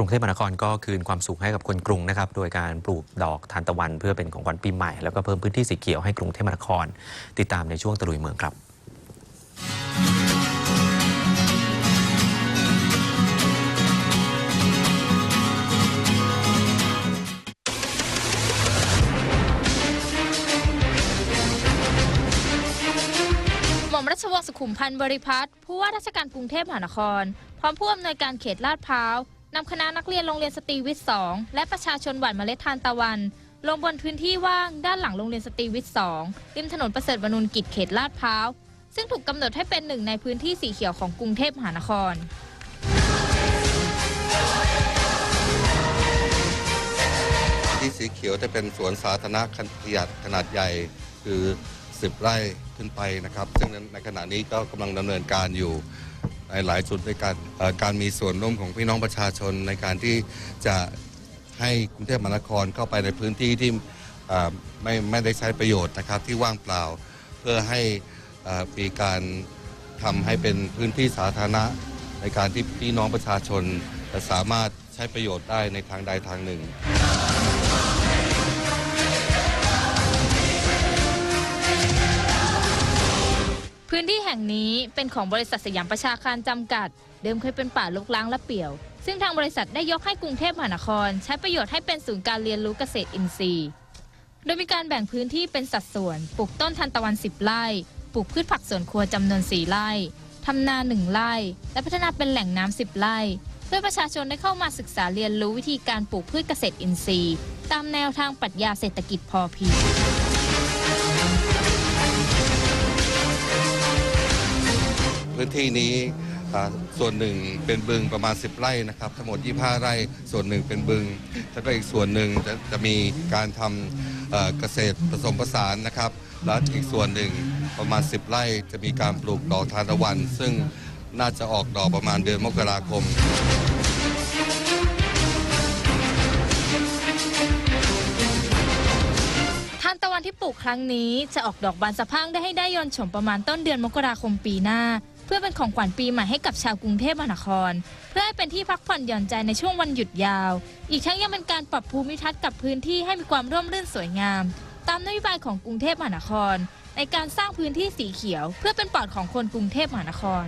รุงเทพมหานครก็คืนความสุขให้กับคนกรุงนะครับ โดยการปลูกดอกทานตะวันเพื่อเป็นของขวัญปีใหม่ แล้วก็เพิ่มพื้นที่สีเขียวให้กรุงเทพมหานคร ติดตามในช่วงตะลุยเมืองครับหม่อมราชวงศ์สุขุมพันธ์บริพัตรผู้ว่าราชการกรุงเทพมหานคร พร้อมผู้อำนวยการเขตลาดพร้าว นำคณะนักเรียนโรงเรียนสตรีวิทย์ 2 และประชาชนหว่านเมล็ดทานตะวัน ลงบนพื้นที่ว่างด้านหลังโรงเรียนสตรีวิทย์ 2 ริมถนนประเสริฐวนุนกิจเขตลาดพร้าว ซึ่งถูกกำหนดให้เป็นหนึ่งในพื้นที่สีเขียวของกรุงเทพมหานครที่สีเขียวจะเป็นสวนสาธารณะขนาดขนาดใหญ่คือ 10 ไร่ขึ้นไปนะครับ ซึ่งในขณะนี้ก็กำลังดำเนินการอยู่ ในหลายจุดด้วยกันการมีส่วนร่วมของพี่น้องประชาชนในการที่จะให้กรุงเทพมหานครเข้าไปในพื้นที่ที่ไม่ไม่ได้ใช้ประโยชน์นะครับที่ว่างเปล่า เพื่อให้มีการทำให้เป็นพื้นที่สาธารณะ ในการที่พี่น้องประชาชนจะสามารถใช้ประโยชน์ได้ในทางใดทางหนึ่ง ที่แห่งนี้เป็นของบริษัทสยามประชาคารจำกัด เดิมเคยเป็นป่าลุกล้างและเปี่ยว ซึ่งทางบริษัทได้ยกให้กรุงเทพมหานคร ใช้ประโยชน์ให้เป็นศูนย์การเรียนรู้เกษตรอินทรีย์ โดยมีการแบ่งพื้นที่เป็นสัดส่วน ปลูกต้นทันตะวัน 10 ไร่ ปลูกพืชผักสวนครัวจำนวน 4 ไร่ทำนา1ไร่ และพัฒนาเป็นแหล่งน้ำ10ไร่ เพื่อประชาชนได้เข้ามาศึกษาเรียนรู้วิธีการปลูกพืชเกษตรอินทรีย์ ตามแนวทางปรัชญาเศรษฐกิจพอเพียง พื้นที่นี้ส่วนหนึ่งเป็นบึงประมาณ 10 ไร่นะครับทั้งหมด 25 ไร่ ส่วนหนึ่งเป็นบึง แล้วก็อีกส่วนหนึ่งจะจะมีการทำเอ่อเกษตรผสมผสานนะครับแล้วอีกส่วนหนึ่งประมาณ 10 ไร่จะมีการปลูกดอกทานตะวัน ซึ่งน่าจะออกดอกประมาณเดือนมกราคมทานตะวันที่ปลูกครั้งนี้จะออกดอกบานสะพั่งได้ให้ได้ยนชมประมาณต้นเดือนมกราคมปีหน้า พื่อเป็นของขวัญปีใหม่ให้กับชาวกรุงเทพมหานคร เพื่อให้เป็นที่พักผ่อนหย่อนใจในช่วงวันหยุดยาว อีกทั้งยังเป็นการปรับภูมิทัศน์กับพื้นที่ให้มีความร่มรื่นสวยงาม ตามนโยบายของกรุงเทพมหานคร ในการสร้างพื้นที่สีเขียว เพื่อเป็นปอดของคนกรุงเทพมหานคร